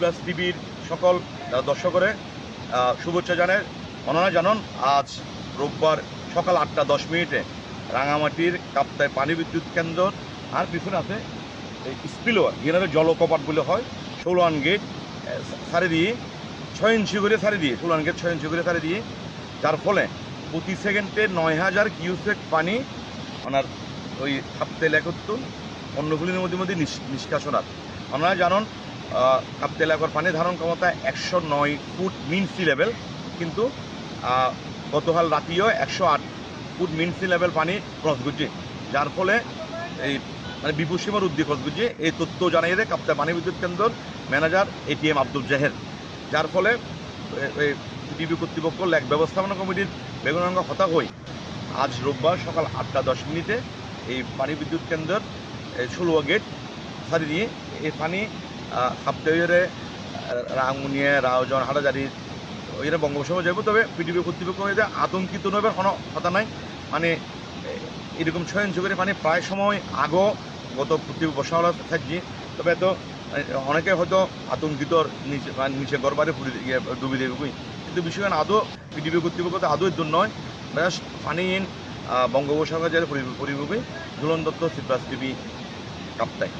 Plus টিভির সকল যারা দর্শক শুভেচ্ছা জানায় অনারা জানান, আজ রোববার সকাল আটটা দশ মিনিটে রাঙামাটির কাপ্তায় পানি বিদ্যুৎ কেন্দ্র আর পিছনে আছে স্পিলওয়ার যেখানে জলকপাট বলে হয়, ষোলোয়ান গেট সারি দিয়ে, ছয় ইঞ্চি করে সারি দিয়ে, ষোলোয়ান গেট ছয় ইঞ্চি করে সারি দিয়ে, যার ফলে প্রতি সেকেন্ডে নয় হাজার কিউসেক পানি ওনার ওই কাপ্তে লেখত্তর অন্যগুলির মধ্যে মধ্যে নিষ্কাশনার। আপনারা জানেন কাপ্তে এলাকার পানি ধারণ ক্ষমতা একশো নয় ফুট মিন সি লেভেল, কিন্তু গতকাল রাতিও একশো আট ফুট মিন সি লেভেল পানি ক্রস করছে যার ফলে এই মানে বিপুল সীমার উদ্যোগ ক্রস করছে এই তথ্য জানিয়ে দেয় কাপ্তা পানি বিদ্যুৎ কেন্দ্র ম্যানেজার এটিএম আব্দুল জাহের যার ফলে টিভি কর্তৃপক্ষ, লেক ব্যবস্থাপনা কমিটির বেগুনাঙ্গ হতা হই। আজ রোববার সকাল আটটা দশ মিনিটে এই পানি বিদ্যুৎ কেন্দ্রের ষোলোয়া গেট সারি দিয়ে এই পানি সাপ্তাহের রাঙ্গুনিয়া রাওজন, হাটাজারি ওইখানে বঙ্গোপসাগর যাব তবে পৃথিবী কর্তৃপক্ষ হয়ে যায় আতঙ্কিত নবে কোনো কথা নাই। মানে এরকম ছয় করে পানি প্রায় সময় আগো গত পৃথিবী বসাওয়ালা থাকছি তবে এত মানে অনেকে হয়তো আতঙ্কিত নিচে মানে নিচে গড়বারে পুরি ডুবি দেবে কই কিন্তু বিষয় আদৌ পিডিপি কর্তৃপক্ষ তো আদৌ এর নয়। ব্যাস, পানি ইন বঙ্গোপসাগর যায় পরিবেশ ঝুলন দত্ত সিপ্রাস টিভি কাপ্তায়